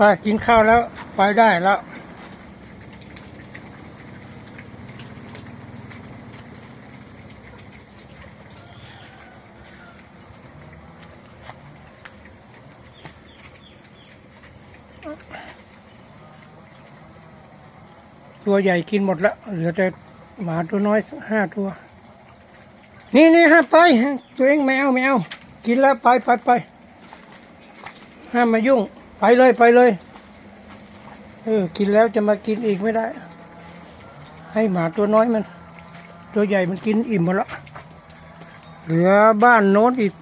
ไปกินข้าวแล้ว ไปได้แล้วตัวใหญ่กินหมดแล้วเหลือแต่หมาตัวน้อยห้าตัว นี่นี่ห้ามไป ตัวเองไม่เอาไม่เอา กินแล้วไปไปไปห้ามมายุ่ง ไปเลยไปเลย เออ กินแล้วจะมากินอีกไม่ได้ ให้หมาตัวน้อยมัน ตัวใหญ่มันกินอิ่มหมดแล้วเหลือบ้านโน้นอีก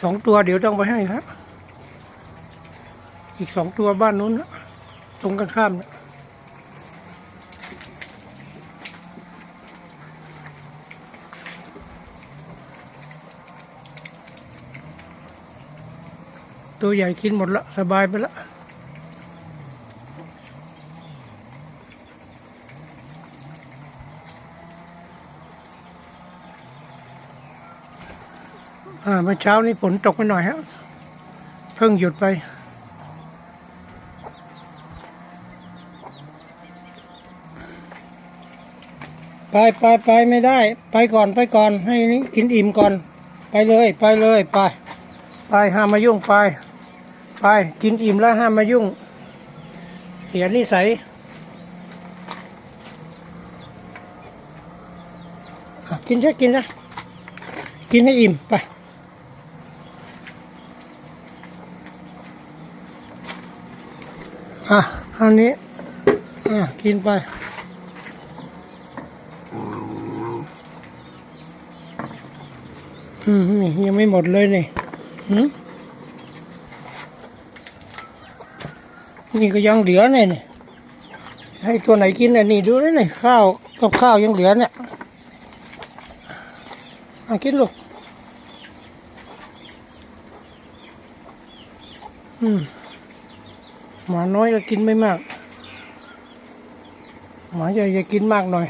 สองตัวเดี๋ยวต้องไปให้ครับ อีกสองตัวบ้านโน้นตรงกันข้ามนะ ตัวใหญ่กินหมดละสบายไปละอ่าเมื่อเช้านี้ฝนตกไปหน่อยฮะ เพิ่งหยุดไปไปไปไปไม่ได้ ไปก่อนไปก่อนให้นี้กินอิ่มก่อน ไปเลย ไปเลย ไป ไปห้ามมายุ่งไป ไป กินอิ่มแล้วห้ามมายุ่ง เสียนิสัยกินใช่กินนะ กินให้อิ่มไปอะอันนี้ อะ กินไปอืมยังไม่หมดเลยนี่หืม นี่ก็ยังเหลือเนี่ยนี่ให้ตัวไหนกินอะนี่ดูเลยข้าวกับข้าวยังเหลือเนี่ยอากินลูกอืมหมาน้อยก็กินไม่มาก หมาใหญ่จะกินมากหน่อย